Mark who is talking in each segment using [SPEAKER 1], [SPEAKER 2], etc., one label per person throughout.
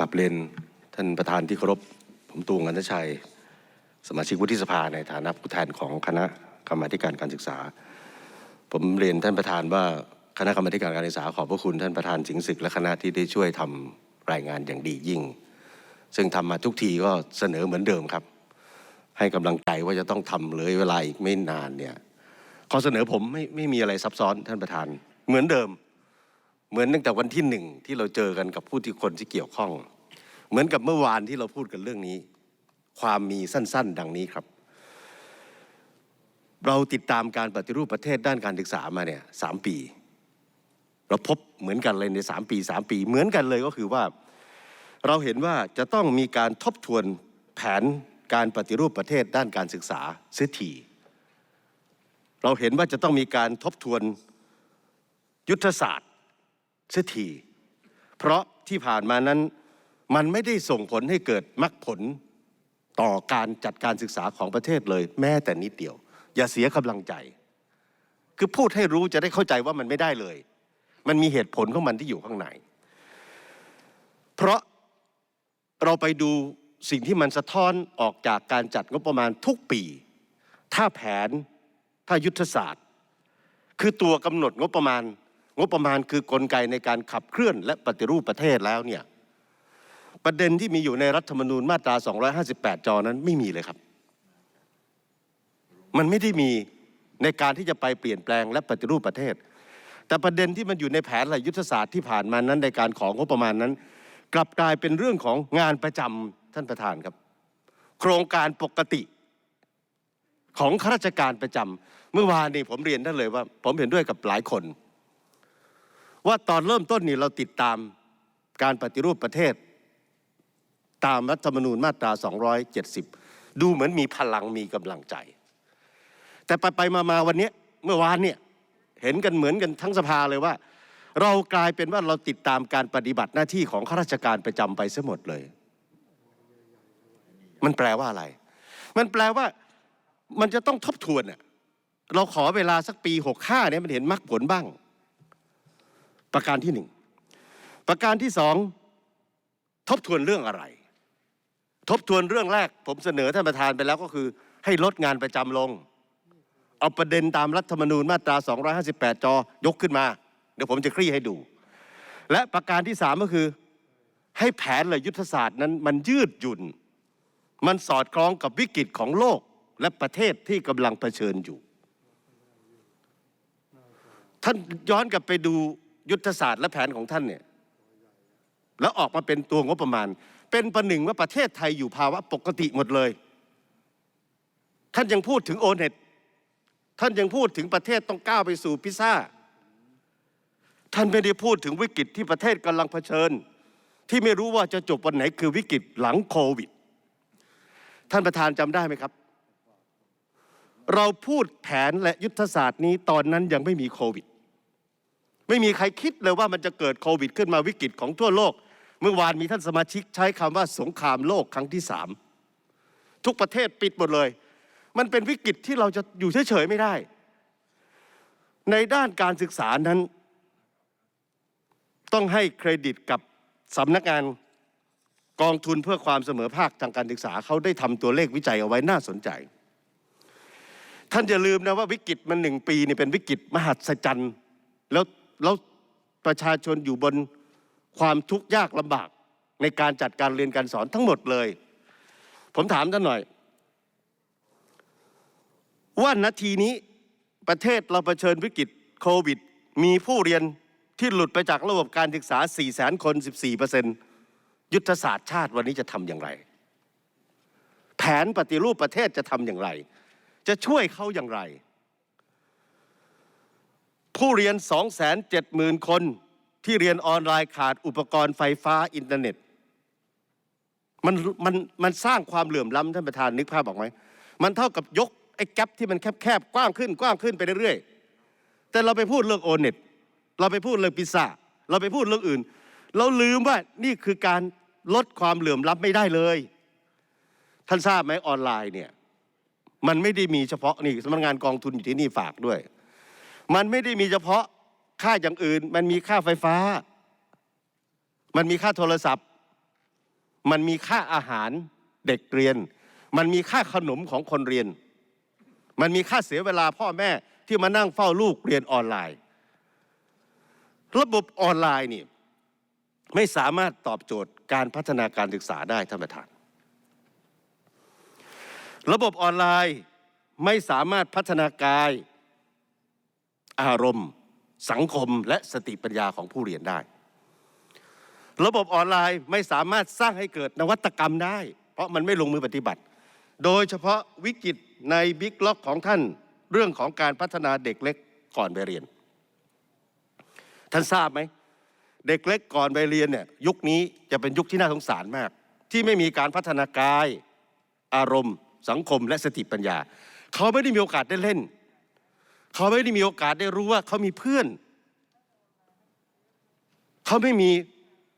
[SPEAKER 1] กลับเรียนท่านประธานที่เคารพผมตูงอันทชัย สมาชิกวุฒิสภาในฐานะผู้แทนของคณะกรรมาการการศึกษา ผมเรียนท่านประธานว่าคณะกรรมาการการศึกษาขอบพระคุณท่านประธานสิงห์ศึกและคณะที่ได้ช่วยทำรายงานอย่างดียิ่ง ซึ่งทำมาทุกทีก็เสนอเหมือนเดิมครับ ให้กำลังใจว่าจะต้องทำเลยเวลาอีกไม่นานเนี่ยข้อเสนอผมไม่ไม่มีอะไรซับซ้อนท่านประธานเหมือนเดิม เหมือนตั้งแต่วันที่หนึ่งที่เราเจอกันกับผู้ที่คนที่เกี่ยวข้อง เหมือนกับเมื่อวานที่เราพูดกันเรื่องนี้ ความมีสั้น ๆ ดังนี้ครับ เราติดตามการปฏิรูปประเทศด้านการศึกษามาเนี่ยสามปี เราพบเหมือนกันเลยในสามปีสามปี เหมือนกันเลยก็คือว่า เราเห็นว่าจะต้องมีการทบทวนแผนการปฏิรูปประเทศด้านการศึกษาเสียทีเราเห็นว่าจะต้องมีการทบทวนยุทธศาสตร์ เสียทีเพราะที่ผ่านมานั้นมันไม่ได้ส่งผลให้เกิดมรรคผลต่อการจัดการศึกษาของประเทศเลย แม้แต่นิดเดียว อย่าเสียกำลังใจ คือพูดให้รู้จะได้เข้าใจว่ามันไม่ได้เลย มันมีเหตุผลของมันที่อยู่ข้างใน เพราะเราไปดูสิ่งที่มันสะท้อนออกจากการจัดงบประมาณทุกปี ถ้าแผนถ้ายุทธศาสตร์ คือตัวกำหนดงบประมาณ งบประมาณคือกลไกในการขับเคลื่อนและปฏิรูปประเทศแล้วเนี่ยประเด็นที่มีอยู่ในรัฐธรรมนูญมาตรา 258 จอนั้นไม่มีเลยครับ มันไม่ได้มีในการที่จะไปเปลี่ยนแปลงและปฏิรูปประเทศ แต่ประเด็นที่มันอยู่ในแผนและยุทธศาสตร์ที่ผ่านมานั้นในการของงบประมาณนั้น กลับกลายเป็นเรื่องของงานประจำท่านประธานครับ โครงการปกติของข้าราชการประจำเมื่อวานนี้ผมเรียนท่านเลยว่า ผมเห็นด้วยกับหลายคน ว่าตอนเริ่มต้นนี่เราติดตามการปฏิรูปประเทศ ตามรัฐธรรมนูญมาตรา 270 ดูเหมือนมีพลังมีกำลังใจ แต่ไปไปมามาวันนี้เมื่อวานเนี่ยเห็นกันเหมือนกันทั้งสภาเลยว่า เรากลายเป็นว่าเราติดตามการปฏิบัติหน้าที่ของข้าราชการประจำไปซะหมดเลย มันแปลว่าอะไร มันแปลว่ามันจะต้องทบทวนน่ะเราขอเวลาสักปี 65เนี่ยมันเห็นมรรคผลบ้าง ประการที่หนึ่งประการที่สองทบทวนเรื่องอะไร ทบทวนเรื่องแรก ผมเสนอท่านประธานไปแล้วก็คือ ให้ลดงานประจำลง เอาประเด็นตามรัฐธรรมนูญมาตรา 258 จอยกขึ้นมา เดี๋ยวผมจะคลี่ให้ดู และประการที่สามก็คือ ให้แผนและยุทธศาสตร์นั้นมันยืดหยุ่น มันสอดคล้องกับวิกฤตของโลกและประเทศที่กำลังเผชิญอยู่ ท่านย้อนกลับไปดู ยุทธศาสตร์และแผนของท่านเนี่ยแล้วออกมาเป็นตัวงบประมาณ เป็นประหนึ่งว่าประเทศไทยอยู่ภาวะปกติหมดเลย ท่านยังพูดถึงโอเน็ตท่านยังพูดถึงประเทศต้องก้าวไปสู่พิซซ่าท่านไม่ได้พูดถึงวิกฤตที่ประเทศกำลังเผชิญ ที่ไม่รู้ว่าจะจบวันไหนคือวิกฤตหลังโควิด ท่านประธานจำได้ไหมครับ เราพูดแผนและยุทธศาสตร์นี้ตอนนั้นยังไม่มีโควิด ไม่มีใครคิดเลยว่ามันจะเกิดโควิดขึ้นมาวิกฤตของทั่วโลก เมื่อวานมีท่านสมาชิกใช้คำว่าสงครามโลกครั้งที่สามทุกประเทศปิดหมดเลย มันเป็นวิกฤตที่เราจะอยู่เฉยๆไม่ได้ ในด้านการศึกษานั้น ต้องให้เครดิตกับสำนักงานกองทุนเพื่อความเสมอภาคทางการศึกษาเขาได้ทำตัวเลขวิจัยเอาไว้น่าสนใจ ท่านอย่าลืมนะว่าวิกฤตมันหนึ่งปีนี่เป็นวิกฤตมหัศจรรย์ แล้ว แล้วประชาชนอยู่บนความทุกข์ยากลำบากในการจัดการเรียนการสอนทั้งหมดเลย ผมถามท่านหน่อย ว่านาทีนี้ประเทศเราเผชิญวิกฤตโควิด มีผู้เรียนที่หลุดไปจากระบบการศึกษา4แสนคน 14เปอร์เซยุทธศาสตร์ชาติวันนี้จะทำอย่างไร แผนปฏิรูปประเทศจะทำอย่างไร จะช่วยเขาอย่างไร ผู้เรียน270,000คนที่เรียนออนไลน์ขาดอุปกรณ์ไฟฟ้าอินเทอร์เน็ต มันมันมันสร้างความเหลื่อมล้ำท่านประธานนึกภาพออกไหมมันเท่ากับยกไอ้แกลบที่มันแคบๆกว้างขึ้นกว้างขึ้นไปเรื่อยๆแต่เราไปพูดเรื่องโอเน็ตเราไปพูดเรื่องพิซซ่าเราไปพูดเรื่องอื่น เราลืมว่านี่คือการลดความเหลื่อมล้ำไม่ได้เลย ท่านทราบไหมออนไลน์เนี่ยมันไม่ได้มีเฉพาะนี่สำนักงานกองทุนอยู่ที่นี่ฝากด้วย มันไม่ได้มีเฉพาะค่าอย่างอื่น มันมีค่าไฟฟ้า มันมีค่าโทรศัพท์ มันมีค่าอาหารเด็กเรียน มันมีค่าขนมของคนเรียน มันมีค่าเสียเวลาพ่อแม่ที่มานั่งเฝ้าลูกเรียนออนไลน์ ระบบออนไลน์นี่ไม่สามารถตอบโจทย์การพัฒนาการศึกษาได้ท่านประธาน ระบบออนไลน์ไม่สามารถพัฒนากาย อารมณ์ สังคมและสติปัญญาของผู้เรียนได้ ระบบออนไลน์ไม่สามารถสร้างให้เกิดนวัตกรรมได้ เพราะมันไม่ลงมือปฏิบัติ โดยเฉพาะวิกฤตในบิ๊กล็อกของท่านเรื่องของการพัฒนาเด็กเล็กก่อนไปเรียน ท่านทราบไหมเด็กเล็กก่อนไปเรียนเนี่ยยุคนี้จะเป็นยุคที่น่าสงสารมาก ที่ไม่มีการพัฒนากาย อารมณ์ สังคมและสติปัญญา เขาไม่ได้มีโอกาสได้เล่น เขาไม่ได้มีโอกาสได้รู้ว่าเขามีเพื่อน เขาไม่มี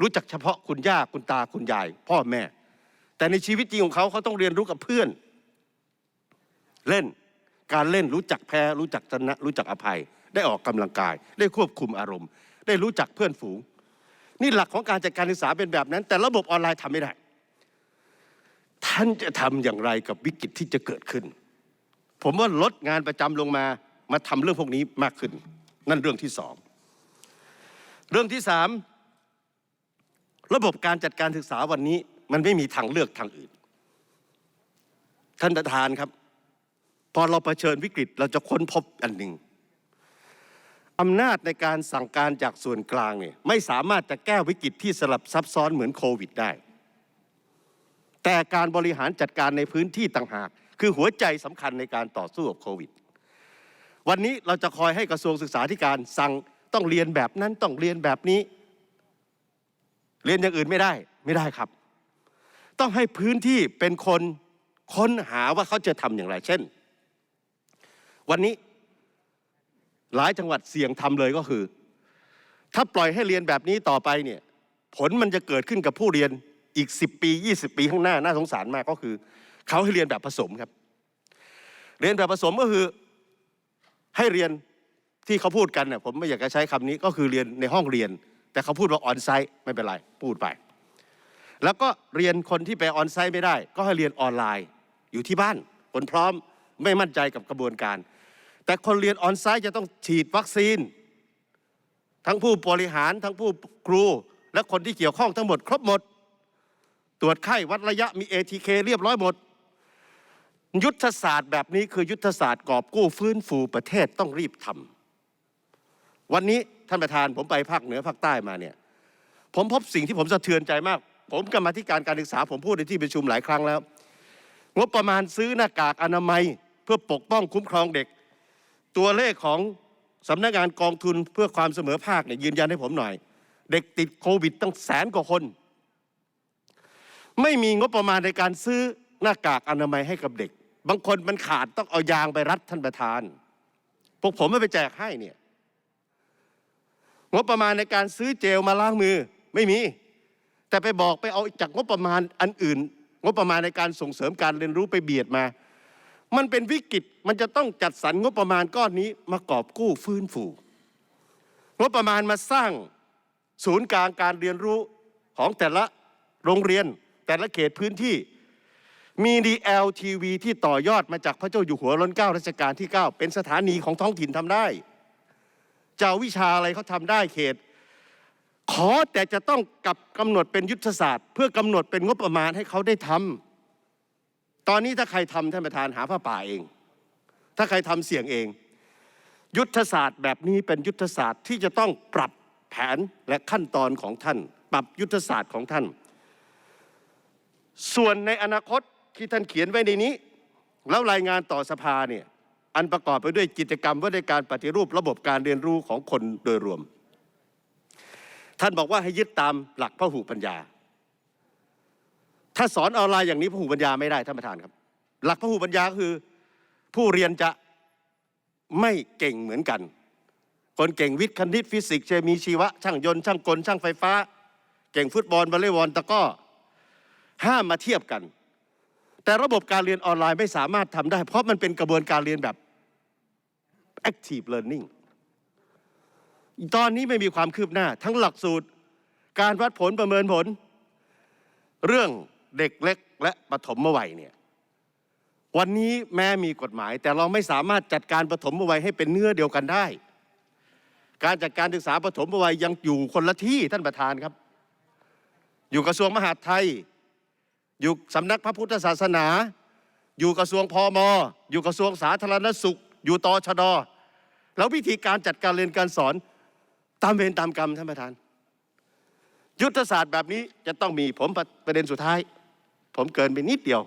[SPEAKER 1] รู้จักเฉพาะคุณย่าคุณตาคุณยาย พ่อแม่ แต่ในชีวิตจริงของเขาเขาต้องเรียนรู้กับเพื่อน เล่นการเล่นรู้จักแพ้รู้จักชนะ รู้จักอภัย ได้ออกกำลังกาย ได้ควบคุมอารมณ์ ได้รู้จักเพื่อนฝูง นี่หลักของการจัดการศึกษาเป็นแบบนั้น แต่ระบบออนไลน์ทำไม่ได้ ท่านจะทำอย่างไรกับวิกฤตที่จะเกิดขึ้น ผมว่าลดงานประจำลงมา มาทำเรื่องพวกนี้มากขึ้น นั่นเรื่องที่สองเรื่องที่สามระบบการจัดการศึกษาวันนี้มันไม่มีทางเลือกทางอื่น ท่านประธานครับ พอเราเผชิญวิกฤตเราจะค้นพบอันหนึ่งอำนาจในการสั่งการจากส่วนกลางเนี่ยไม่สามารถจะแก้วิกฤตที่สลับซับซ้อนเหมือนโควิดได้ แต่การบริหารจัดการในพื้นที่ต่างหาก คือหัวใจสำคัญในการต่อสู้กับโควิด วันนี้เราจะคอยให้กระทรวงศึกษาธิการสั่งต้องเรียนแบบนั้นต้องเรียนแบบนี้ เรียนอย่างอื่นไม่ได้ไม่ได้ครับ ต้องให้พื้นที่เป็นคนค้นหาว่าเขาจะทำอย่างไรเช่น วันนี้หลายจังหวัดเสี่ยงทำเลยก็คือ ถ้าปล่อยให้เรียนแบบนี้ต่อไปเนี่ยผลมันจะเกิดขึ้นกับผู้เรียนอีก 10 ปี 20 ปีข้างหน้าน่าสงสารมากก็คือ เขาให้เรียนแบบผสมครับ เรียนแบบผสมก็คือ ให้เรียนที่เขาพูดกันเนี่ยผมไม่อยากจะใช้คำนี้ก็คือเรียนในห้องเรียน แต่เขาพูดว่าออนไซต์ไม่เป็นไรพูดไป แล้วก็เรียนคนที่ไปออนไซต์ไม่ได้ ก็ให้เรียนออนไลน์ อยู่ที่บ้านผลพร้อมไม่มั่นใจกับกระบวนการ แต่คนเรียนออนไซต์จะต้องฉีดวัคซีน ทั้งผู้บริหารทั้งผู้ครู และคนที่เกี่ยวข้องทั้งหมด ครบหมด ตรวจไข้วัดระยะมี ATK เรียบร้อยหมด ยุทธศาสตร์แบบนี้คือยุทธศาสตร์กอบกู้ฟื้นฟูประเทศต้องรีบทำวันนี้ท่านประธานผมไปภาคเหนือภาคใต้มาเนี่ย ผมพบสิ่งที่ผมสะเทือนใจมาก ผมกรรมธิการการศึกษา ผมพูดในที่ประชุมหลายครั้งแล้ว งบประมาณซื้อหน้ากากอนามัยเพื่อปกป้องคุ้มครองเด็ก ตัวเลขของสำนักงานกองทุนเพื่อความเสมอภาคเนี่ยยืนยันให้ผมหน่อย เด็กติดโควิดตั้งแสนกว่าคน ไม่มีงบประมาณในการซื้อหน้ากากอนามัยให้กับเด็ก บางคนมันขาดต้องเอายางไปรัดท่านประธาน พวกผมไม่ไปแจกให้เนี่ยงบประมาณในการซื้อเจลมาล้างมือไม่มี แต่ไปบอกไปเอาจากงบประมาณอันอื่น งบประมาณในการส่งเสริมการเรียนรู้ไปเบียดมา มันเป็นวิกฤตมันจะต้องจัดสรรงบประมาณก้อนนี้มากอบกู้ฟื้นฟูงบประมาณมาสร้างศูนย์กลางการเรียนรู้ของแต่ละโรงเรียนแต่ละเขตพื้นที่ มี DLTV ที่ต่อยอดมาจากพระเจ้าอยู่หัวรัชกาลรัชกาลที่ 9 เป็นสถานีของท้องถิ่นทำได้เจ้าวิชาอะไรเขาทำได้เขต ขอแต่จะต้องกับกำหนดเป็นยุทธศาสตร์ เพื่อกำหนดเป็นงบประมาณให้เขาได้ทำตอนนี้ถ้าใครทำท่านประธานหาผ้าป่าเอง ถ้าใครทำเสี่ยงเอง ยุทธศาสตร์แบบนี้เป็นยุทธศาสตร์ที่จะต้องปรับแผนและขั้นตอนของท่าน ปรับยุทธศาสตร์ของท่าน ส่วนในอนาคต ที่ท่านเขียนไว้ในนี้ แล้วรายงานต่อสภาเนี่ยอันประกอบไปด้วยกิจกรรมว่าด้วยการปฏิรูประบบการเรียนรู้ของคนโดยรวม ท่านบอกว่าให้ยึดตามหลักพหุปัญญา ถ้าสอนออนไลน์อย่างนี้พหุปัญญาไม่ได้ท่านประธานครับ หลักพหุปัญญาคือ ผู้เรียนจะไม่เก่งเหมือนกัน คนเก่งวิทย์คณิตฟิสิกส์เคมีชีวะ ช่างยนต์ช่างกลช่างไฟฟ้า เก่งฟุตบอลวอลเลย์บอลตะก้อห้ามมาเทียบกัน แต่ระบบการเรียนออนไลน์ไม่สามารถทำได้ เพราะมันเป็นกระบวนการเรียนแบบ active learning ตอนนี้ไม่มีความคืบหน้า ทั้งหลักสูตร การวัดผลประเมินผล เรื่องเด็กเล็กและปฐมวัยเนี่ยวันนี้แม้มีกฎหมาย แต่เราไม่สามารถจัดการปฐมวัยให้เป็นเนื้อเดียวกันได้ การจัดการศึกษาปฐมวัยยังอยู่คนละที่ท่านประธานครับ อยู่กระทรวงมหาดไทย อยู่สำนักพระพุทธศาสนา อยู่กระทรวงพอมอยู่กระทรวงสาธารณสุข อยู่ตชด แล้ววิธีการจัดการเรียนการสอนตามเวรตามกรรมท่านประธาน ยุทธศาสตร์แบบนี้จะต้องมีผมประเด็นสุดท้าย ผมเกินไปนิดเดียว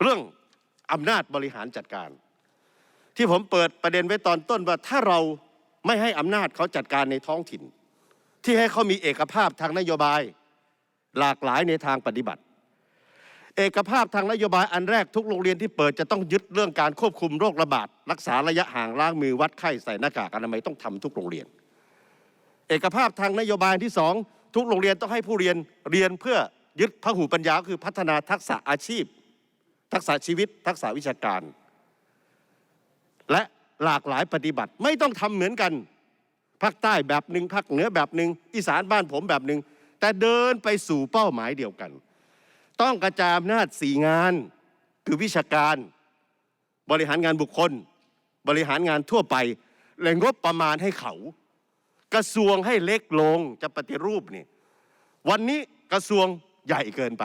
[SPEAKER 1] เรื่องอำนาจบริหารจัดการ ที่ผมเปิดประเด็นไว้ตอนต้นว่าถ้าเราไม่ให้อำนาจเขาจัดการในท้องถิ่น ที่ให้เขามีเอกภาพทางนโยบาย หลากหลายในทางปฏิบัติ เอกภาพทางนโยบายอันแรกทุกโรงเรียนที่เปิดจะต้องยึดเรื่องการควบคุมโรคระบาดรักษาระยะห่างล้างมือวัดไข้ใส่หน้ากากอนามัยต้องทำทุกโรงเรียน เอกภาพทางนโยบายที่สองทุกโรงเรียนต้องให้ผู้เรียนเรียนเพื่อยึดพหูปัญญาคือพัฒนาทักษะอาชีพ ทักษะชีวิต ทักษะวิชาการ และหลากหลายปฏิบัติไม่ต้องทำเหมือนกันภาคใต้แบบหนึ่งภาคเหนือแบบหนึ่งอีสานบ้านผมแบบหนึ่ง แต่เดินไปสู่เป้าหมายเดียวกัน ต้องกระจายอำนาจสี่งาน คือวิชาการ บริหารงานบุคคล บริหารงานทั่วไปและงบประมาณให้เขา กระทรวงให้เล็กลงจะปฏิรูปนี่วันนี้กระทรวงใหญ่เกินไป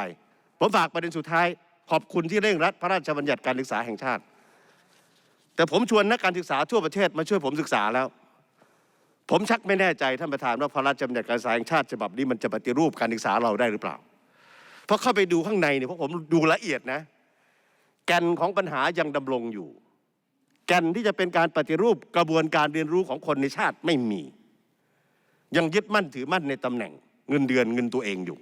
[SPEAKER 1] ผมฝากประเด็นสุดท้าย ขอบคุณที่เร่งรัดพระราชบัญญัติการศึกษาแห่งชาติ แต่ผมชวนนักการศึกษาทั่วประเทศมาช่วยผมศึกษาแล้ว ผมชักไม่แน่ใจท่านประธานว่าพระราชบัญญัติการศึกษาแห่งชาติฉบับนี้มันจะปฏิรูปการศึกษาเราได้หรือเปล่า เพราะเข้าไปดูข้างในเนี่ยเพราะผมดูละเอียดนะ แกนของปัญหายังดำรงอยู่ แกนที่จะเป็นการปฏิรูปกระบวนการเรียนรู้ของคนในชาติไม่มี ยังยึดมั่นถือมั่นในตำแหน่ง เงินเดือนเงินตัวเองอยู่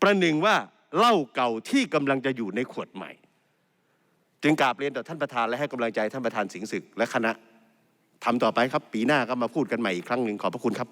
[SPEAKER 1] ประหนึ่งว่าเหล้าเก่าที่กำลังจะอยู่ในขวดใหม่ จึงกราบเรียนต่อท่านประธานและให้กำลังใจท่านประธานสิงห์ศึกและคณะ ทำต่อไปครับ ปีหน้าก็มาพูดกันใหม่อีกครั้งหนึ่งขอบพระคุณครับ